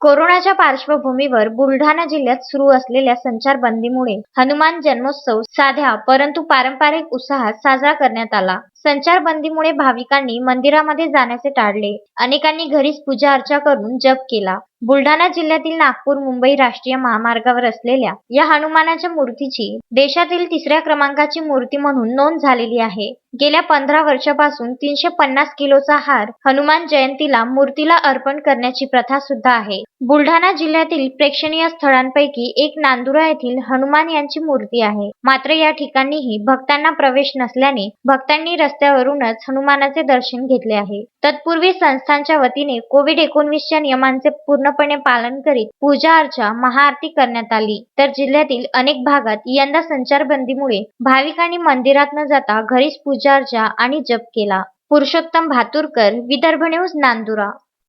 कोरोनाच्या पार्श्वभूमीवर बुलढाणा जिल्ह्यात सुरू असलेल्या संचारबंदीमुळे हनुमान जन्मोत्सव साध्या परंतु पारंपरिक उत्साहात साजरा करण्यात आला. संचारबंदीमुळे भाविकांनी मंदिरामध्ये जाण्याचे टाळले. अनेकांनी घरीच पूजा अर्चा करून जप केला. बुलढाणा जिल्ह्यातील नागपूर मुंबई राष्ट्रीय महामार्गावर असलेल्या या हनुमानाच्या मूर्तीची देशातील तिसऱ्या क्रमांकाची मूर्ती म्हणून नोंद झालेली आहे. गेल्या पंधरा वर्षापासून तीनशे पन्नास किलोचा हार हनुमान जयंतीला मूर्तीला अर्पण करण्याची प्रथा सुद्धा आहे. बुलढाणा जिल्ह्यातील प्रेक्षणीय स्थळांपैकी एक नांदुरा येथील हनुमान यांची मूर्ती आहे. मात्र या ठिकाणीही भक्तांना प्रवेश नसल्याने भक्तांनी रस्त्यावरूनच हनुमानाचे दर्शन घेतले आहे. तत्पूर्वी संस्थांच्या वतीने कोविड एकोणवीसच्या नियमांचे पूर्णपणे पालन करीत पूजा अर्चा महाआरती करण्यात आली. तर जिल्ह्यातील अनेक भागात यंदा संचारबंदीमुळे भाविकांनी मंदिरात न जाता घरीच पूजा अर्चा आणि जप केला. पुरुषोत्तम भातुरकर विदर्भ न्यूज नांदुरा.